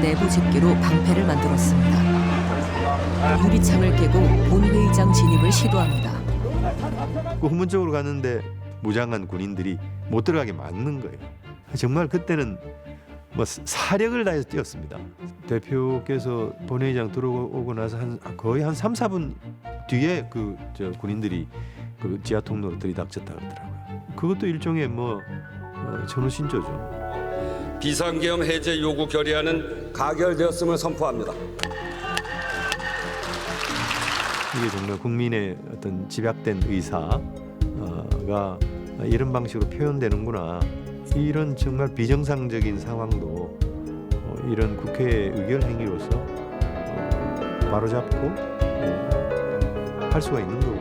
내부 집계로 방패를 만들었습니다. 유리창을 깨고 본회의장 진입을 시도합니다. 그 후문쪽으로 갔는데 무장한 군인들이 못 들어가게 막는 거예요. 정말 그때는 뭐 사력을 다해서 뛰었습니다. 대표께서 본회의장 들어오고 나서 한 거의 한 3, 4분 뒤에 그 저 군인들이 그 지하 통로로 들이닥쳤다 그러더라고요. 그것도 일종의 뭐 어, 전후 신조죠. 비상계엄 해제 요구 결의안은 가결되었음을 선포합니다. 이게 정말 국민의 어떤 집약된 의사가 이런 방식으로 표현되는구나. 이런 정말 비정상적인 상황도 어, 이런 국회의 의결 행위로서 어, 바로잡고 어, 할 수가 있는 거구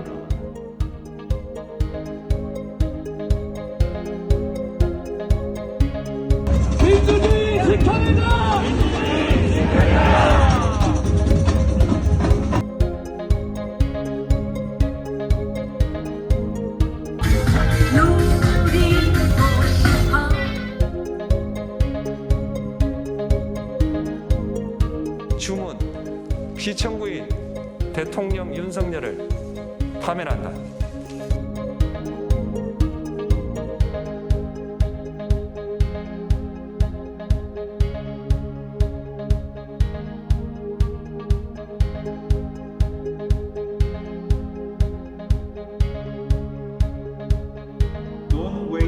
나. 주문 피청구인 대통령 윤석열을 파면한다. own way.